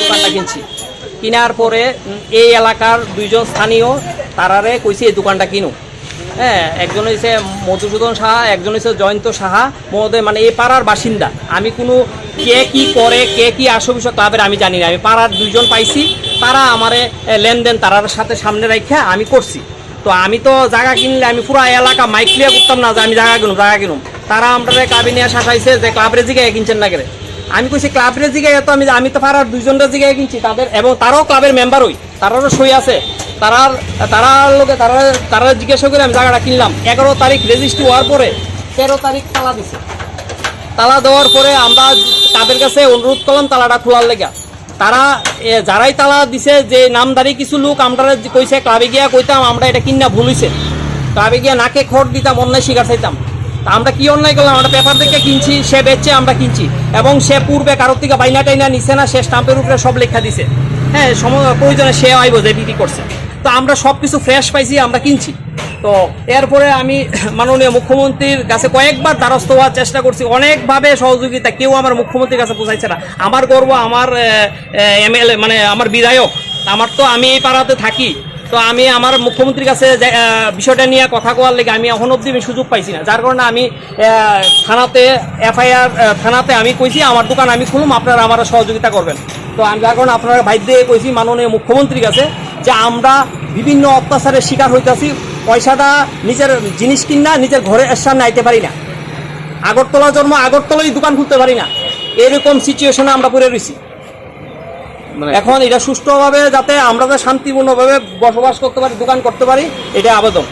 দোকানটা কিনছি। কেনার পরে এই এলাকার দুইজন স্থানীয়, তারারে কইছি, এই দোকানটা কিনো। হ্যাঁ একজন হয়েছে মধুসূদন সাহা, একজন হয়েছে জয়ন্ত সাহা। মহোদয় মানে এই পাড়ার বাসিন্দা। আমি কোনো কে কি করে, কে কি আসো বিষয় ক্লাবের আমি জানি না। আমি পাড়ার দুইজন পাইছি। তারা আমারে লেনদেন তারার সাথে সামনে রাখা আমি করছি। তো আমি তো জায়গা কিনলে আমি পুরো এলাকা মাইক ক্লিয়ার করতাম না যে আমি জায়গা কিনুম জায়গা কিনুম। তারা আমরা ক্লাবে নিয়ে শাসাইছে যে, ক্লাবের জিগায় কিনছেন না করে? আমি কইছি ক্লাবের জিগায় তো আমি আমি তো পাড়ার দুইজনের জিগায় কিনছি তাদের এবং তারাও ক্লাবের মেম্বার হই তারারও সই আছে। তারার তারার লোকে তারা তারা জিজ্ঞাসা করে আমি জায়গাটা কিনলাম। এগারো তারিখ রেজিস্ট্রি হওয়ার পরে তেরো তারিখ তালা দিছে। তালা দেওয়ার পরে আমরা তাদের কাছে অনুরোধ করলাম তালাটা খোলার লেগা। তারা যারাই তালা দিছে, যে নামদারি কিছু লোক, আমরা কইছে, ক্লাবে গিয়া কইতাম, আমরা এটা কিনা ভুল হইছে। ক্লাবে গিয়া নাকে খড় দিতাম, অন্যায় শিকার চাইতাম। আমরা কি অন্যায় করলাম? আমরা পেপার দেখে কিনছি, সে বেচছে আমরা কিনছি। এবং সে পূর্বে কারোর থেকে বাইনা টাইনা নিছে না, সে স্টাম্পের উপরে সব লেখা দিছে। হ্যাঁ সম প্রয়োজনে সে আইব যে বিক্রি করছে। তো আমরা সব কিছু ফ্রেশ পাইছি, আমরা কিনছি। তো এরপরে আমি মাননীয় মুখ্যমন্ত্রীর কাছে কয়েকবার দ্বারস্থ হওয়ার চেষ্টা করছি। অনেকভাবে সহযোগিতা কেউ আমার মুখ্যমন্ত্রীর কাছে পৌঁছাইছে না। আমার গর্ব, আমার এমএলএ মানে আমার বিধায়ক। আমার তো আমি এই পাড়াতে থাকি। তো আমি আমার মুখ্যমন্ত্রীর কাছে বিষয়টা নিয়ে কথা কোয়ার লেগে আমি এখন অবধি আমি সুযোগ পাইছি না। যার কারণে আমি থানাতে, এফআইআর থানাতে আমি কইছি, আমার দোকান আমি খুলুম, আপনারা আমার সহযোগিতা করবেন। তো আমি যার কারণে আপনারা দিয়ে কইছি মাননীয় মুখ্যমন্ত্রীর কাছে যে আমরা বিভিন্ন অত্যাচারের শিকার হইতাছি, পয়সাটা নিজের জিনিস কিনা, নিজের ঘরে সামনে আইতে পারি না। আগরতলা জন্ম আগরতলাই দোকান খুলতে পারি না। এরকম সিচুয়েশনে আমরা পড়ে রয়েছি এখন এটা সুষ্ঠুভাবে যাতে আমরা শান্তিপূর্ণভাবে বসবাস করতে পারি দোকান করতে পারি এটা আবেদন।